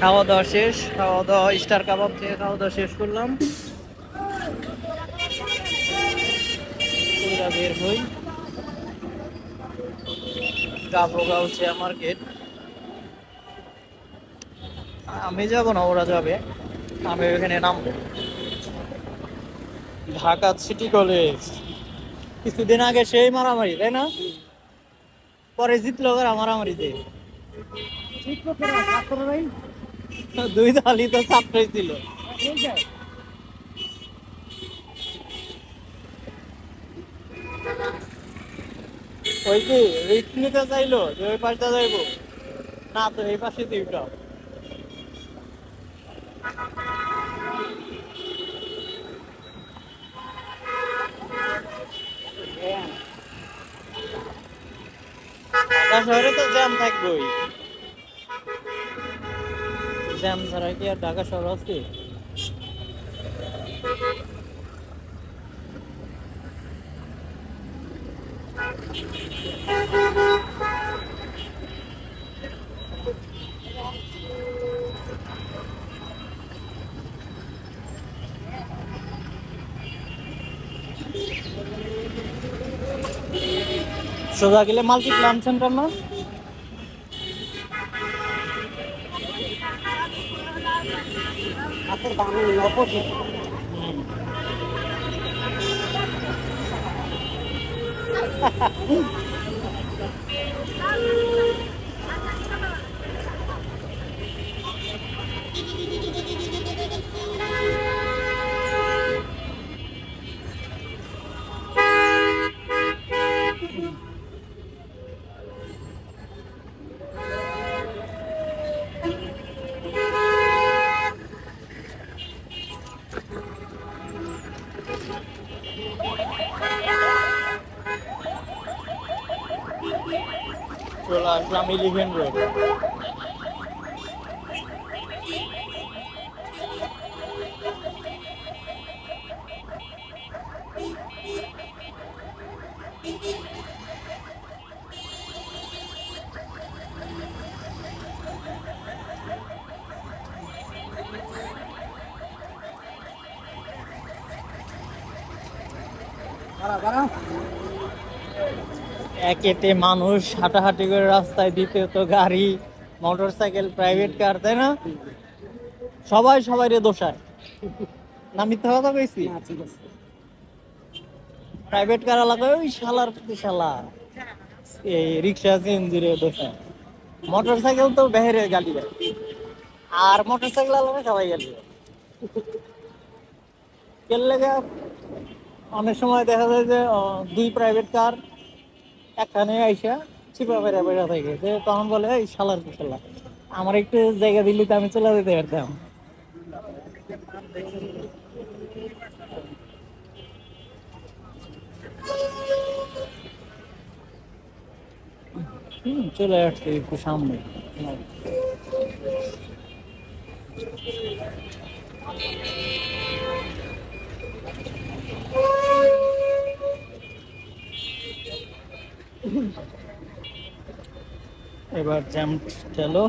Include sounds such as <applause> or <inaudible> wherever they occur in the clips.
খাওয়া দাওয়া শেষ খাওয়া দাওয়া স্টার কাবাব থেকে খাওয়া দাওয়া শেষ করলাম। বের হই। Gabgaon chair market. আমি যাব না, ওরা যাবে। আমি ওখানে নামবো। Dhaka city college. কিছুদিন আগে সেই মারামারি, তাই না? পরে জিতলো মারামারিতে। দুই দলই তো ছাত্রই ছিল ওই কি রিক্স নিতে চাইলো যে ওই পাশটা যাইবো। না, তো এই পাশে তুই শহরে তো জ্যাম থাকবেই। জ্যাম ছাড়া কি আর ঢাকা শহর আছে সোজা গেলে মাল্টি প্লান সেন্টার না? Ako, dami ng opos eh. Hahaha. <laughs> চলে আসলাম ইলেভেন রোড একেতে মানুষ হাঁটাহাঁটি করে রাস্তায় দ্বিতীয়ত গাড়ি মোটর সাইকেল প্রাইভেট কার তাই না? সবাই সবাই রে দোষায়। না মিথ্যা কথা কইছি? প্রাইভেট কার এলাকায় ওই শালার প্রতি শালা। এই রিক্সা সিএনজি রে দোষায়। মোটর সাইকেল তো বেহেরে গাড়ি দেয়। আর মোটর সাইকেল এলাকায় সবাই গাড়ি দেয়। কেন লেগে অনেক সময় দেখা যায় যে দুই প্রাইভেট কার একখানে আইসা চিপা বেড়া বেড়া থাকে। যে তখন বলে, এই শালার কি শালা আমার একটু জায়গা দিলে তো আমি চলে যেতে পারতাম। চলে আসছে একটু সামনে। এবার জ্যাম চলো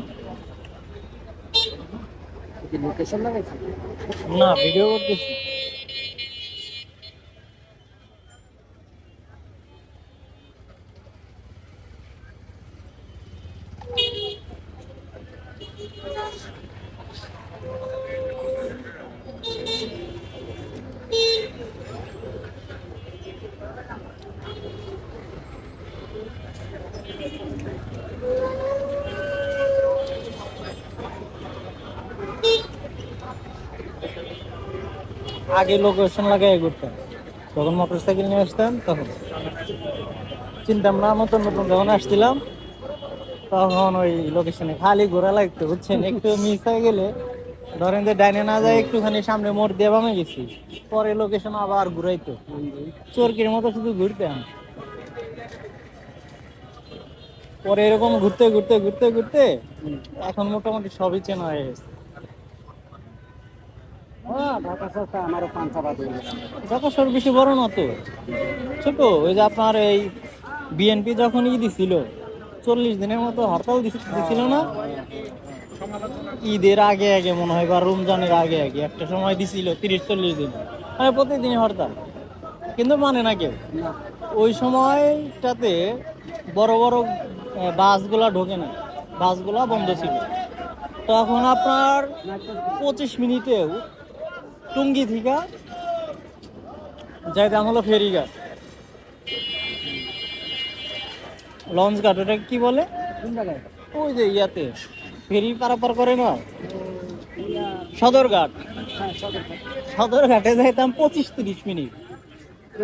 কি লোকেশন লাগাইছে? না ভিডিও করতেছি। আগে লোকেশন লাগাই ঘুরতাম তখন মোটর সাইকেল নিয়ে আসতাম, তখন। চিন্তাম না, নতুন নতুন যখন আসছিলাম, তখন ওই লোকেশনে খালি ঘোরা লাগতো, বুঝছেন? একটু মিস হয়ে গেলে, ধরেন যে ডাইনে না যায়, একটুখানি সামনে মোড় দিয়ে বামে গেছি। পরে লোকেশন আবার ঘুরাইতো। চোরকির মতো শুধু ঘুরতাম। পরে এরকম ঘুরতে ঘুরতে ঘুরতে ঘুরতে এখন মোটামুটি সবই চেনা হয়ে গেছে। হ্যাঁ ঢাকা হয়ে শহর বেশি বড় না তো। ছোট, ওই যে আপনার এই বিএনপি যখন ই দিছিল, চল্লিশ দিনের মতো হরতাল দিছিল না? ঈদের আগে আগে মনে হয়, বা রমজানের আগে আগে একটা সময় দিছিল, তিরিশ, চল্লিশ দিন। মানে প্রতিদিনই হরতাল। কিন্তু মানে না কেউ। ওই সময়টাতে বড় বড় বাসগুলা ঢোকে না বাসগুলা বন্ধ ছিল। তখন আপনার পঁচিশ মিনিটেও টুঙ্গি থেকে যাইতাম হলো ফেরিঘাট লঞ্চ ঘাট ওটা কি বলে? ওই যে ইয়াতে। ফেরি পারাপার করে না সদরঘাট হ্যাঁ সদর সদরঘাটে যাইতাম পঁচিশ তিরিশ মিনিট।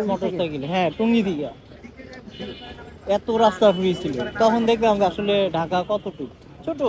মোটর সাইকেল হ্যাঁ টুঙ্গি দিঘা এত রাস্তা ফ্রি ছিল তখন দেখলাম আসলে ঢাকা কতটুকু? ছোট।